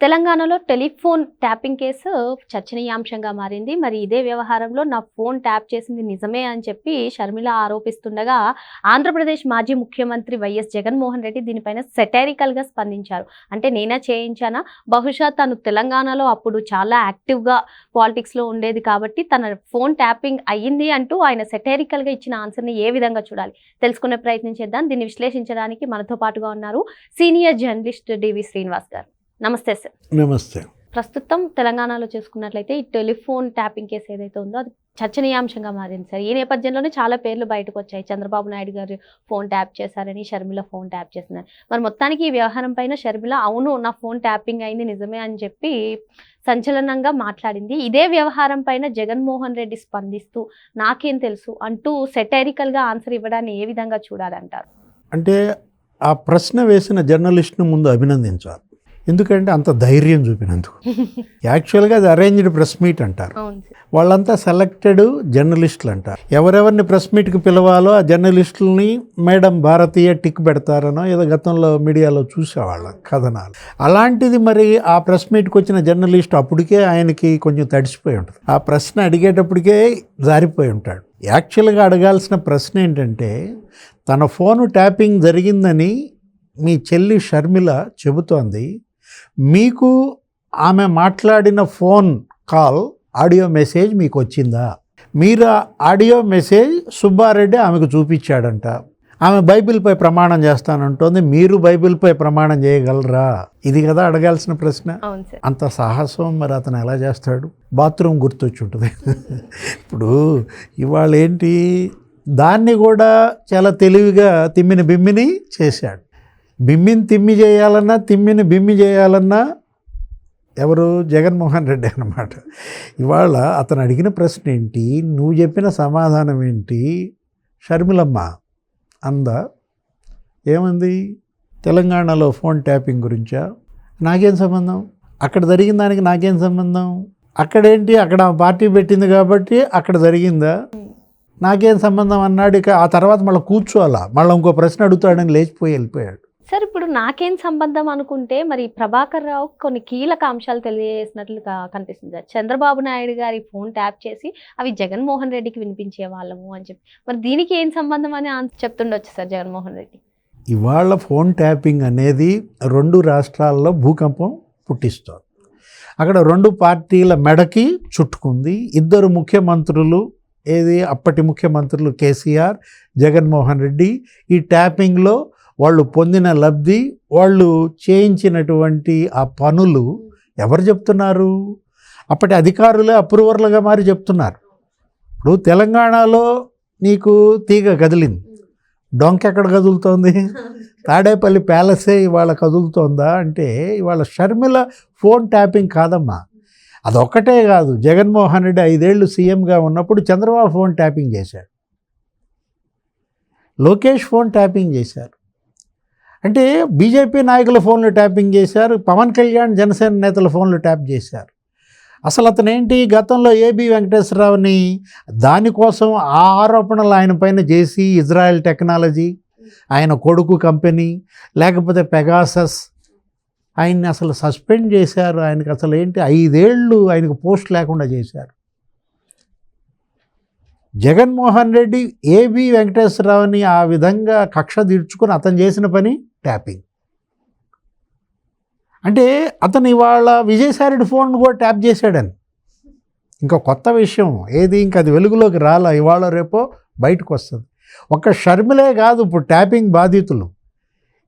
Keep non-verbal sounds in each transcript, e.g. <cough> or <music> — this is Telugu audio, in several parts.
తెలంగాణలో టెలిఫోన్ ట్యాపింగ్ కేసు చర్చనీయాంశంగా మారింది. మరి ఇదే వ్యవహారంలో నా ఫోన్ ట్యాప్ చేసింది నిజమే అని చెప్పి షర్మిల ఆరోపిస్తుండగా ఆంధ్రప్రదేశ్ మాజీ ముఖ్యమంత్రి వైఎస్ జగన్మోహన్ రెడ్డి దీనిపైన సెటారికల్గా స్పందించారు. అంటే నేనే చేయించానా? బహుశా తను తెలంగాణలో అప్పుడు చాలా యాక్టివ్గా పాలిటిక్స్లో ఉండేది కాబట్టి తన ఫోన్ ట్యాపింగ్ అయ్యింది అంటూ ఆయన సెటారికల్గా ఇచ్చిన ఆన్సర్ని ఏ విధంగా చూడాలి? తెలుసుకునే ప్రయత్నం చేద్దాం. దీన్ని విశ్లేషించడానికి మనతో పాటుగా ఉన్నారు సీనియర్ జర్నలిస్ట్ డివి శ్రీనివాస్ గారు. నమస్తే సార్. నమస్తే. ప్రస్తుతం తెలంగాణలో చూసుకున్నట్లయితే ఈ టెలిఫోన్ ట్యాపింగ్ కేసు ఏదైతే ఉందో అది చర్చనీయాంశంగా మారింది సార్. ఈ నేపథ్యంలోనే చాలా పేర్లు బయటకు వచ్చాయి. చంద్రబాబు నాయుడు గారు ఫోన్ ట్యాప్ చేశారని షర్మిల ఫోన్ ట్యాప్ చేస్తున్నారు మరి మొత్తానికి ఈ వ్యవహారం పైన షర్మిల అవును నా ఫోన్ ట్యాపింగ్ అయింది నిజమే అని చెప్పి సంచలనంగా మాట్లాడింది. ఇదే వ్యవహారం పైన జగన్మోహన్ రెడ్డి స్పందిస్తూ నాకేం తెలుసు అంటూ సెటైరికల్గా ఆన్సర్ ఇవ్వడాన్ని ఏ విధంగా చూడాలంటారు? అంటే ఆ ప్రశ్న వేసిన జర్నలిస్ట్ను ముందు అభినందించాలి. ఎందుకంటే అంత ధైర్యం చూపినందుకు. <laughs> యాక్చువల్గా అది అరేంజ్డ్ ప్రెస్ మీట్ అంటారు. వాళ్ళంతా సెలెక్టెడ్ జర్నలిస్టులు అంటారు. ఎవరెవరిని ప్రెస్ మీట్కి పిలవాలో ఆ జర్నలిస్టులని మేడం భారతీయ టిక్ పెడతారనో ఏదో గతంలో మీడియాలో చూసేవాళ్ళం కథనాలు. అలాంటిది మరి ఆ ప్రెస్ మీట్కి వచ్చిన జర్నలిస్ట్ అప్పటికే ఆయనకి కొంచెం తడిసిపోయి ఉంటుంది. ఆ ప్రశ్న అడిగేటప్పటికే జారిపోయి ఉంటాడు. యాక్చువల్గా అడగాల్సిన ప్రశ్న ఏంటంటే తన ఫోను ట్యాపింగ్ జరిగిందని మీ చెల్లి షర్మిల చెబుతోంది మీకు ఆమె మాట్లాడిన ఫోన్ కాల్ ఆడియో మెసేజ్ మీకు వచ్చిందా? మీరు ఆడియో మెసేజ్ సుబ్బారెడ్డి ఆమెకు చూపించాడంట. ఆమె బైబిల్పై ప్రమాణం చేస్తానంటోంది మీరు బైబిల్పై ప్రమాణం చేయగలరా? ఇది కదా అడగాల్సిన ప్రశ్న. అంత సాహసం మరి అతను ఎలా చేస్తాడు? బాత్రూమ్ గుర్తొచ్చి ఉంటుంది. ఇప్పుడు ఇవాళ ఏంటి దాన్ని కూడా చాలా తెలివిగా తిమ్మిని బిమ్మిని చేశాడు. బిమ్మిని తిమ్మి చేయాలన్నా తిమ్మిని బిమ్మి చేయాలన్నా ఎవరు? జగన్మోహన్ రెడ్డి అన్నమాట. ఇవాళ అతను అడిగిన ప్రశ్న ఏంటి? నువ్వు చెప్పిన సమాధానం ఏంటి? షర్మిలమ్మ అందా ఏమంది? తెలంగాణలో ఫోన్ ట్యాపింగ్ గురించా? నాకేం సంబంధం? అక్కడ జరిగిన దానికి నాకేం సంబంధం? అక్కడేంటి? అక్కడ పార్టీ పెట్టింది కాబట్టి అక్కడ జరిగిందా? నాకేం సంబంధం? అన్నాడు ఇక. ఆ తర్వాత మళ్ళీ కూర్చోవాలా? మళ్ళీ ఇంకో ప్రశ్న అడుగుతాడని లేచిపోయి వెళ్ళిపోయాడు. సార్ ఇప్పుడు నాకేం సంబంధం అనుకుంటే మరి ప్రభాకర్ రావు కొన్ని కీలక అంశాలు తెలియజేసినట్లుగా కనిపిస్తుంది సార్. చంద్రబాబు నాయుడు గారి ఫోన్ ట్యాప్ చేసి అవి జగన్మోహన్ రెడ్డికి వినిపించే వాళ్ళము అని చెప్పి. మరి దీనికి ఏం సంబంధం అని చెప్తుండొచ్చు సార్ జగన్మోహన్ రెడ్డి. ఇవాళ ఫోన్ ట్యాపింగ్ అనేది రెండు రాష్ట్రాల్లో భూకంపం పుట్టిస్తారు అక్కడ రెండు పార్టీల మెడకి చుట్టుకుంది. ఇద్దరు ముఖ్యమంత్రులు ఏది అప్పటి ముఖ్యమంత్రులు కేసీఆర్ జగన్మోహన్ రెడ్డి ఈ ట్యాపింగ్లో వాళ్ళు పొందిన లబ్ధి వాళ్ళు చేయించినటువంటి ఆ పనులు ఎవరు చెప్తున్నారు? అప్పటి అధికారులే అప్రూవర్లుగా మారి చెప్తున్నారు. ఇప్పుడు తెలంగాణలో నీకు తీగ కదిలింది. డొంక ఎక్కడ కదులుతోంది? తాడేపల్లి ప్యాలెసే ఇవాళ కదులుతోందా? అంటే ఇవాళ షర్మిల ఫోన్ ట్యాపింగ్ కాదమ్మా. అదొక్కటే కాదు. జగన్మోహన్ రెడ్డి ఐదేళ్ళు సీఎంగా ఉన్నప్పుడు చంద్రబాబు ఫోన్ ట్యాపింగ్ చేశాడు. లోకేష్ ఫోన్ ట్యాపింగ్ చేశారు. అంటే బీజేపీ నాయకుల ఫోన్లు ట్యాపింగ్ చేశారు పవన్ కళ్యాణ్ జనసేన నేతల ఫోన్లు ట్యాప్ చేశారు. అసలు అతను ఏంటి గతంలో ఏబి వెంకటేశ్వరరావుని దానికోసం ఆ ఆరోపణలు ఆయన పైన చేసి ఇజ్రాయెల్ టెక్నాలజీ ఆయన కొడుకు కంపెనీ లేకపోతే పెగాసస్ ఆయన్ని అసలు సస్పెండ్ చేశారు. ఆయనకు అసలు ఏంటి? ఐదేళ్ళు ఆయనకు పోస్ట్ లేకుండా చేశారు. జగన్మోహన్ రెడ్డి ఏబి వెంకటేశ్వరరావుని ఆ విధంగా కక్ష తీర్చుకుని అతను చేసిన పని ట్యాపింగ్. అంటే అతను ఇవాళ విజయసాయిరెడ్డి ఫోన్ కూడా ట్యాప్ చేశాడని. ఇంకా కొత్త విషయం ఏది ఇంకా అది వెలుగులోకి రాలా ఇవాళ రేపో బయటకు వస్తుంది. ఒక షర్మిలే కాదు ఇప్పుడు ట్యాపింగ్ బాధితులు.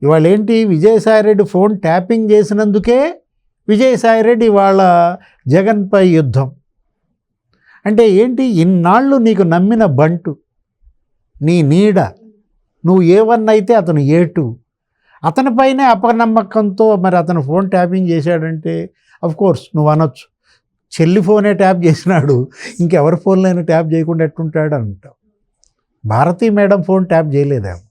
ఇవాళ ఏంటి? విజయసాయిరెడ్డి ఫోన్ ట్యాపింగ్ చేసినందుకే విజయసాయిరెడ్డి ఇవాళ జగన్పై యుద్ధం. అంటే ఏంటి? ఇన్నాళ్ళు నీకు నమ్మిన బంటు నీ నీడ నువ్వు ఏ వన్ అయితే అతను ఏ టూ అతనిపైనే అపనమ్మకంతో మరి అతను ఫోన్ ట్యాపింగ్ చేశాడంటే కోర్స్ నువ్వు అనొచ్చు. చెల్లి ఫోనే ట్యాప్ చేసినాడు ఇంకెవరి ఫోన్లైనా ట్యాప్ చేయకుండా ఎట్టుంటాడు అంటావు. భారతీ మేడం ఫోన్ ట్యాప్ చేయలేదేమో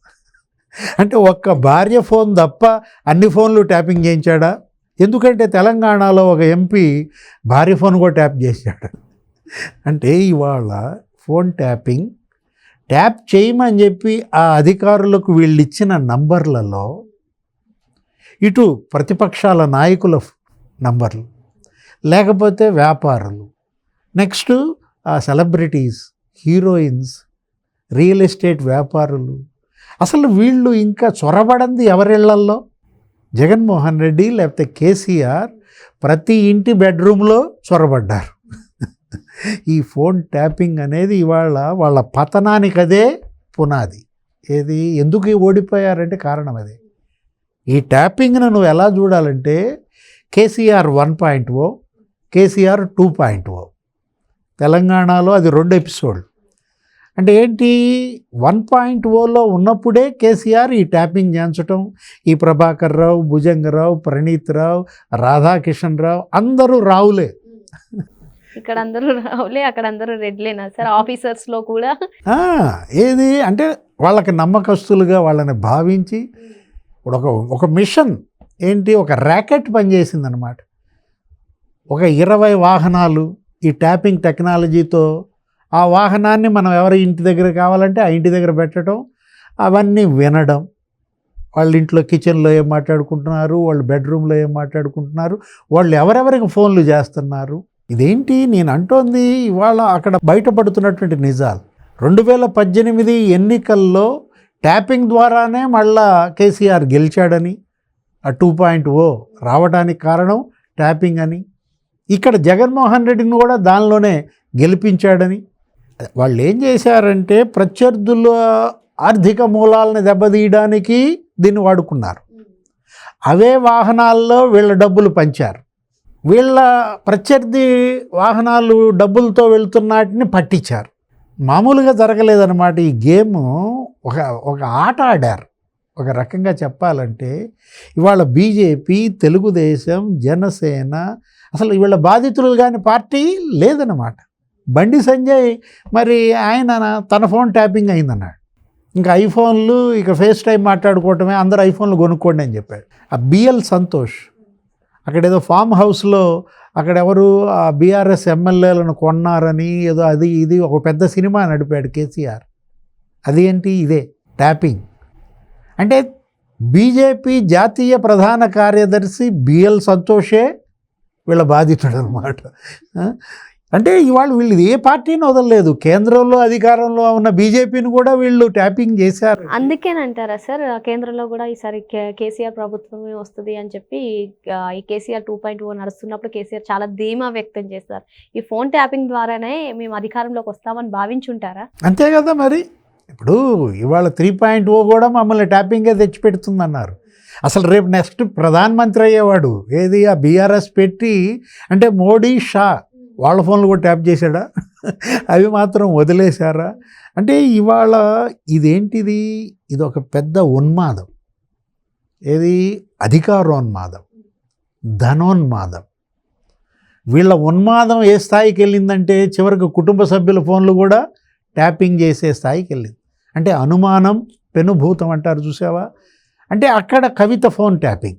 అంటే ఒక్క భార్య ఫోన్ తప్ప అన్ని ఫోన్లు ట్యాపింగ్ చేయించాడా? ఎందుకంటే తెలంగాణలో ఒక ఎంపీ భార్య ఫోన్ కూడా ట్యాప్ చేశాడు. అంటే ఇవాళ ఫోన్ ట్యాపింగ్ ట్యాప్ చేయమని చెప్పి ఆ అధికారులకు వీళ్ళు ఇచ్చిన నంబర్లలో ఇటు ప్రతిపక్షాల నాయకుల నంబర్లు లేకపోతే వ్యాపారులు. నెక్స్ట్ ఆ సెలబ్రిటీస్ హీరోయిన్స్ రియల్ ఎస్టేట్ వ్యాపారులు. అసలు వీళ్ళు ఇంకా చొరబడంది ఎవరిళ్ళల్లో? జగన్మోహన్ రెడ్డి లేకపోతే కేసీఆర్ ప్రతి ఇంటి బెడ్రూమ్లో చొరబడ్డారు. ఈ ఫోన్ ట్యాపింగ్ అనేది ఇవాళ వాళ్ళ పతనానికి అదే పునాది. ఏది? ఎందుకు ఓడిపోయారంటే కారణం అదే. ఈ ట్యాపింగ్ను నువ్వు ఎలా చూడాలంటే KCR one point O KCR two point O. తెలంగాణలో అది రెండు ఎపిసోడ్ అంటే ఏంటి? వన్ పాయింట్ ఓలో ఉన్నప్పుడే కేసీఆర్ ఈ ట్యాపింగ్ చేయించటం. ఈ ప్రభాకర్ రావు భుజంగరావు ప్రణీత్ రావు రాధాకిషన్ రావు అందరూ రావులే. ఇక్కడ అందరూ రావులే అక్కడ అందరూ రెడ్లేనా సార్ ఆఫీసర్స్లో కూడా ఏది? అంటే వాళ్ళకి నమ్మకస్తులుగా వాళ్ళని భావించి ఇప్పుడు ఒక ఒక మిషన్ ఏంటి? ఒక ర్యాకెట్ పనిచేసిందనమాట ఒక ఇరవై వాహనాలు ఈ ట్యాపింగ్ టెక్నాలజీతో ఆ వాహనాన్ని మనం ఎవరి ఇంటి దగ్గర కావాలంటే ఆ ఇంటి దగ్గర పెట్టడం అవన్నీ వినడం. వాళ్ళ ఇంట్లో కిచెన్లో ఏం మాట్లాడుకుంటున్నారు? వాళ్ళ బెడ్రూమ్లో ఏం మాట్లాడుకుంటున్నారు? వాళ్ళు ఎవరెవరికి ఫోన్లు చేస్తున్నారు? ఇదేంటి నేను అంటోంది ఇవాళ అక్కడ బయటపడుతున్నటువంటి నిజాలు. రెండు వేల పద్దెనిమిది ఎన్నికల్లో ట్యాపింగ్ ద్వారానే మళ్ళా కేసీఆర్ గెలిచాడని ఆ టూ పాయింట్ ఓ రావడానికి కారణం ట్యాపింగ్ అని. ఇక్కడ జగన్మోహన్ రెడ్డిని కూడా దానిలోనే గెలిపించాడని. వాళ్ళు ఏం చేశారంటే ప్రత్యర్థుల ఆర్థిక మూలాలను దెబ్బతీయడానికి దీన్ని వాడుకున్నారు. అవే వాహనాల్లో వీళ్ళ డబ్బులు పంచారు. వీళ్ళ ప్రత్యర్థి వాహనాలు డబ్బులతో వెళ్తున్నటిని పట్టించారు. మామూలుగా జరగలేదన్నమాట ఈ గేమ్. ఒక ఒక ఆట ఆడారు. ఒక రకంగా చెప్పాలంటే ఇవాళ బీజేపీ తెలుగుదేశం జనసేన అసలు వీళ్ళ బాధితులు కాని పార్టీ లేదన్నమాట. బండి సంజయ్ మరి ఆయన తన ఫోన్ ట్యాపింగ్ అయిందన్నాడు. ఇంకా ఐఫోన్లు ఇక ఫేస్ టైం మాట్లాడుకోవటమే అందరు ఐఫోన్లు కొనుక్కోండి అని చెప్పాడు. ఆ బిఎల్ సంతోష్ అక్కడ ఏదో ఫామ్ హౌస్లో అక్కడ ఎవరు ఆ బీఆర్ఎస్ ఎమ్మెల్యేలను కొన్నారని ఏదో అది ఇది ఒక పెద్ద సినిమా నడిపాడు కేసీఆర్. అది ఏంటి? ఇదే ట్యాపింగ్. అంటే బీజేపీ జాతీయ ప్రధాన కార్యదర్శి బిఎల్ సంతోషే వీళ్ళ బాధితుడు అనమాట అంటే ఇవాళ వీళ్ళు ఏ పార్టీని వదలలేదు. కేంద్రంలో అధికారంలో ఉన్న బీజేపీని కూడా వీళ్ళు ట్యాపింగ్ చేశారు. అందుకేనంటారా సార్? కేంద్రంలో కూడా ఈసారి కేసీఆర్ ప్రభుత్వమే వస్తుంది అని చెప్పి ఈ కేసీఆర్ టూ పాయింట్ ఓ నడుస్తున్నప్పుడు కేసీఆర్ చాలా ధీమా వ్యక్తం చేస్తారు ఈ ఫోన్ ట్యాపింగ్ ద్వారానే మేము అధికారంలోకి వస్తామని భావించుంటారా? అంతే కదా మరి. ఇప్పుడు ఇవాళ త్రీ పాయింట్ ఓ కూడా మమ్మల్ని ట్యాపింగే తెచ్చిపెడుతుందన్నారు. అసలు రేపు నెక్స్ట్ ప్రధానమంత్రి అయ్యేవాడు ఏది? ఆ బీఆర్ఎస్ పెట్టి అంటే మోడీ షా వాళ్ళ ఫోన్లు కూడా ట్యాప్ చేశాడా? అవి మాత్రం వదిలేశారా? అంటే ఇవాళ ఇదేంటిది? ఇది ఒక పెద్ద ఉన్మాదం. ఏది? అధికారోన్మాదం. ధనోన్మాదం. వీళ్ళ ఉన్మాదం ఏ స్థాయికి వెళ్ళిందంటే చివరికి కుటుంబ సభ్యుల ఫోన్లు కూడా ట్యాపింగ్ చేసే స్థాయికి వెళ్ళింది. అంటే అనుమానం పెనుభూతం అంటారు చూసావా? అంటే అక్కడ కవిత ఫోన్ ట్యాపింగ్.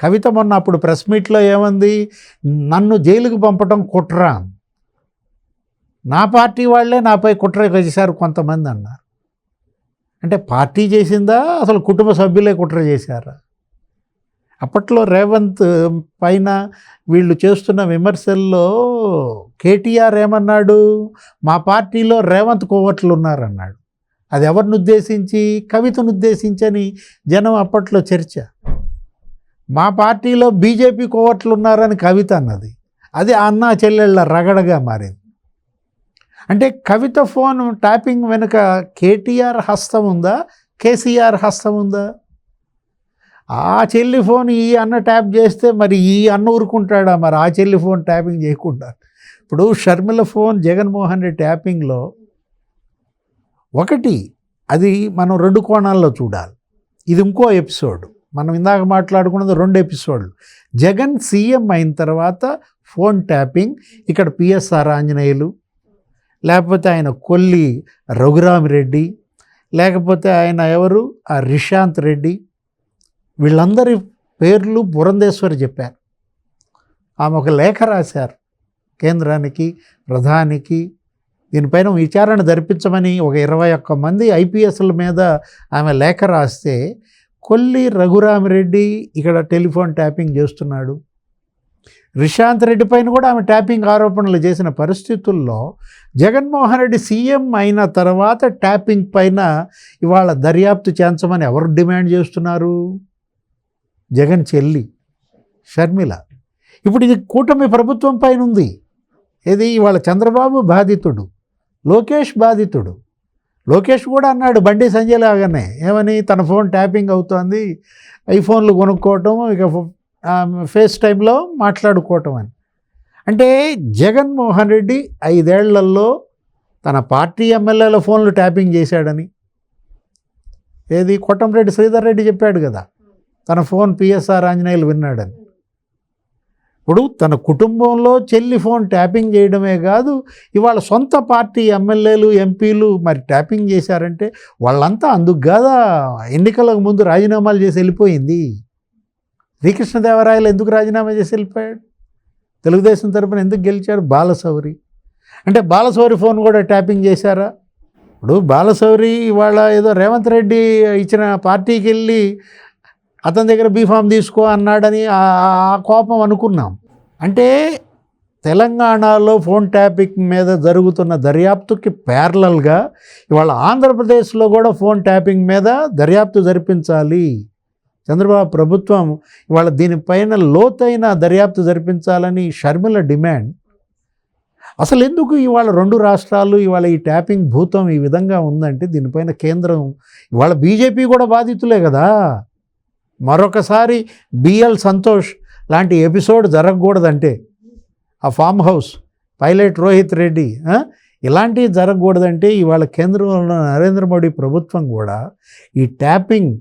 కవిత మొన్న అప్పుడు ప్రెస్ మీట్లో ఏమంది? నన్ను జైలుకు పంపటం కుట్ర. నా పార్టీ వాళ్ళే నాపై కుట్ర చేశారు కొంతమంది అన్నారు. అంటే పార్టీ చేసిందా? అసలు కుటుంబ సభ్యులే కుట్ర చేశారా? అప్పట్లో రేవంత్ పైన వీళ్ళు చేస్తున్న విమర్శల్లో కేటీఆర్ ఏమన్నాడు? మా పార్టీలో రేవంత్ కోవట్లు ఉన్నారన్నాడు అది ఎవరిని ఉద్దేశించి? కవితను ఉద్దేశించని జనం అప్పట్లో చర్చ. మా పార్టీలో బీజేపీ కోవట్లు ఉన్నారని కవిత అన్నది. అది అన్న చెల్లెళ్ళ రగడగా మారింది. అంటే కవిత ఫోన్ ట్యాపింగ్ వెనుక కేటీఆర్ హస్తం ఉందా? కేసీఆర్ హస్తం ఉందా? ఆ చెల్లి ఫోన్ ఈ అన్న ట్యాప్ చేస్తే మరి ఈ అన్న ఊరుకుంటాడా? మరి ఆ చెల్లి ఫోన్ ట్యాపింగ్ చేయకుండా. ఇప్పుడు షర్మిల ఫోన్ జగన్మోహన్ రెడ్డి ట్యాపింగ్లో ఒకటి అది మనం రెండు కోణాల్లో చూడాలి. ఇది ఇంకో ఎపిసోడ్. మనం ఇందాక మాట్లాడుకున్నది రెండు ఎపిసోడ్లు. జగన్ సీఎం అయిన తర్వాత ఫోన్ ట్యాపింగ్ ఇక్కడ పిఎస్ఆర్ ఆంజనేయులు లేకపోతే ఆయన కొల్లి రఘురామిరెడ్డి లేకపోతే ఆయన ఎవరు? ఆ రిషాంత్ రెడ్డి. వీళ్ళందరి పేర్లు పురంధేశ్వరి చెప్పారు. ఆమె ఒక లేఖ రాశారు కేంద్రానికి ప్రధానికి. దీనిపైన విచారణ జరిపించమని ఒక ఇరవై ఒక్క మంది ఐపీఎస్ల మీద ఆమె లేఖ రాస్తే కొల్లి రఘురామిరెడ్డి ఇక్కడ టెలిఫోన్ ట్యాపింగ్ చేస్తున్నాడు. రిషాంత్ రెడ్డి పైన కూడా ఆమె ట్యాపింగ్ ఆరోపణలు చేసిన పరిస్థితుల్లో జగన్మోహన్ రెడ్డి సీఎం అయిన తర్వాత ట్యాపింగ్ పైన ఇవాళ దర్యాప్తు చేయించమని ఎవరు డిమాండ్ చేస్తున్నారు? జగన్ చెల్లి షర్మిల. ఇప్పుడు ఇది కూటమి ప్రభుత్వం పైన ఉంది. ఇది ఇవాళ చంద్రబాబు బాధితుడు లోకేష్ బాధితుడు. లోకేష్ కూడా అన్నాడు బండి సంజయ్ లాగానే. ఏమని? తన ఫోన్ ట్యాపింగ్ అవుతోంది. ఐఫోన్లు కొనుక్కోవటం ఇక ఫేస్ టైంలో మాట్లాడుకోవటం అని. అంటే జగన్మోహన్ రెడ్డి ఐదేళ్ళలో తన పార్టీ ఎమ్మెల్యేల ఫోన్లు ట్యాపింగ్ చేశాడని. ఏది? కొట్టంరెడ్డి శ్రీధర్ రెడ్డి చెప్పాడు కదా. తన ఫోన్ పిఎస్ఆర్ ఆంజనేయులు విన్నాడని. ఇప్పుడు తన కుటుంబంలో చెల్లి ఫోన్ ట్యాపింగ్ చేయడమే కాదు ఇవాళ సొంత పార్టీ ఎమ్మెల్యేలు ఎంపీలు మరి ట్యాపింగ్ చేశారంటే వాళ్ళంతా అందుకు కాదా ఎన్నికలకు ముందు రాజీనామాలు చేసి వెళ్ళిపోయింది? శ్రీకృష్ణదేవరాయలు ఎందుకు రాజీనామా చేసి వెళ్ళిపోయాడు? తెలుగుదేశం తరపున ఎందుకు గెలిచాడు బాలసౌరి అంటే బాలసౌరి ఫోన్ కూడా ట్యాపింగ్ చేశారా? ఇప్పుడు బాలసౌరి ఇవాళ ఏదో రేవంత్ రెడ్డి ఇచ్చిన పార్టీకి వెళ్ళి అతని దగ్గర బీఫామ్ తీసుకో అన్నాడని ఆ- ఆ కోపం అనుకున్నాం. అంటే తెలంగాణలో ఫోన్ ట్యాపింగ్ మీద జరుగుతున్న దర్యాప్తుకి ప్యారలల్గా ఇవాళ ఆంధ్రప్రదేశ్లో కూడా ఫోన్ ట్యాపింగ్ మీద దర్యాప్తు జరిపించాలి. చంద్రబాబు ప్రభుత్వం ఇవాళ దీనిపైన లోతైన దర్యాప్తు జరిపించాలని షర్మిల డిమాండ్. అసలు ఎందుకు ఇవాళ రెండు రాష్ట్రాలు ఇవాళ ఈ ట్యాపింగ్ భూతం ఈ విధంగా ఉందంటే దీనిపైన కేంద్రం ఇవాళ బీజేపీ కూడా బాధితులే కదా. మరొకసారి బిఎల్ సంతోష్ లాంటి ఎపిసోడ్ జరగకూడదంటే ఆ farm house pilot Rohit Reddy ఇలాంటివి జరగకూడదంటే ఇవాళ కేంద్రంలో ఉన్న నరేంద్ర మోడీ ప్రభుత్వం కూడా ఈ ట్యాపింగ్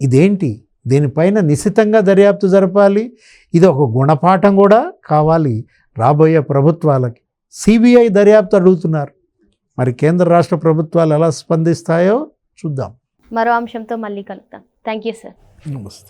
ఇదేంటి? దీనిపైన నిశితంగా దర్యాప్తు జరపాలి. ఇది ఒక గుణపాఠం కూడా కావాలి రాబోయే ప్రభుత్వాలకి. సిబిఐ దర్యాప్తు అడుగుతున్నారు. మరి కేంద్ర రాష్ట్ర ప్రభుత్వాలు ఎలా స్పందిస్తాయో చూద్దాం. మరో అంశంతో మళ్ళీ కలుద్దాం. Thank you sir. నమస్తే